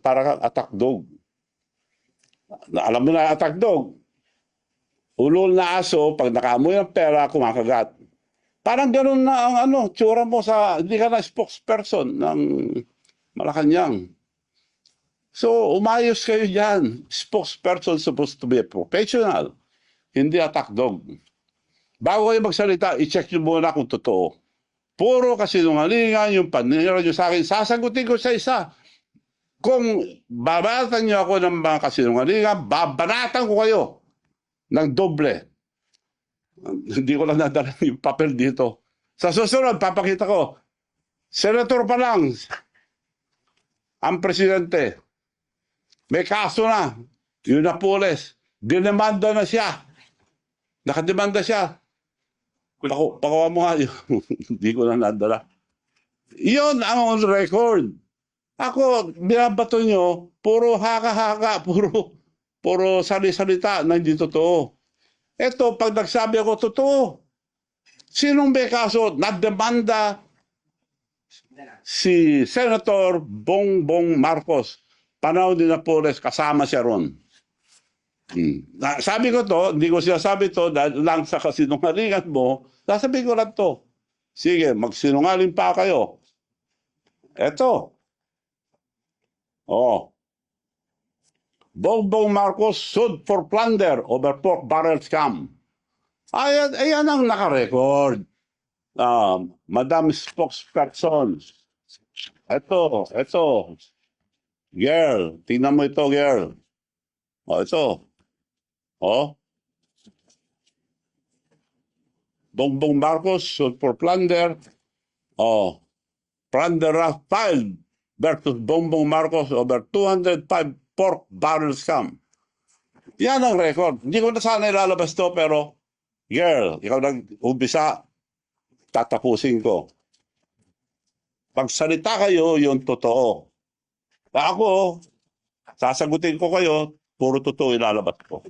para kang attack dog. Na, alam mo na attack dog. Ulol na aso, pag nakaamoy ng pera, kumakagat. Parang ganun na ang ano, tsura mo sa, hindi ka na spokesperson ng Malacanang. So, umayos kayo dyan. Spokesperson supposed to be a professional, hindi attack dog. Bago kayo magsalita, i-check nyo muna kung totoo. Puro kasinungalingan yung panira nyo sa akin. Sasagutin ko sa isa. Kung babanatan nyo ako ng mga kasinungalingan, babanatan ko kayo ng doble. Hindi ko lang nadala yung papel dito. Sa susunod, papakita ko. Senator pa lang, ang presidente, may kaso na. Yun na pulis. Dinemanda na siya. Nakademanda siya. Ako, pakawa mo nga. Hindi ko na nadala. Yun ang on record. Ako, binabato nyo, puro haka-haka, puro, puro sali-salita na hindi totoo. Ito, pag nagsabi ako, totoo. Sinong may kaso? Nademanda si Senator Bongbong Marcos. Panahon din na Pores, kasama siya ron. Hmm. Na- Sabi ko to, hindi ko sinasabi to dahil lang sa kasinungalingan mo, sasabihin ko lang to. Sige, magsinungaling pa kayo. Eto. Oh. Bongbong Marcos sued for plunder over pork barrel scam. Ayan, ayan ang nakarecord. Um, Madam Spokesperson. Eto, eto. Girl, tingnan mo ito, girl. O, ito. O. Bongbong Marcos sued for plunder. O. Plunder filed versus Bongbong Marcos over 205 pork barrel scam. Yan ang record. Hindi ko na sana ilalabas to pero girl, ikaw nag-umpisa, tatapusin ko. Pagsalita kayo, yung totoo. Ako, sasagutin ko kayo, puro totoo ilalabas ko.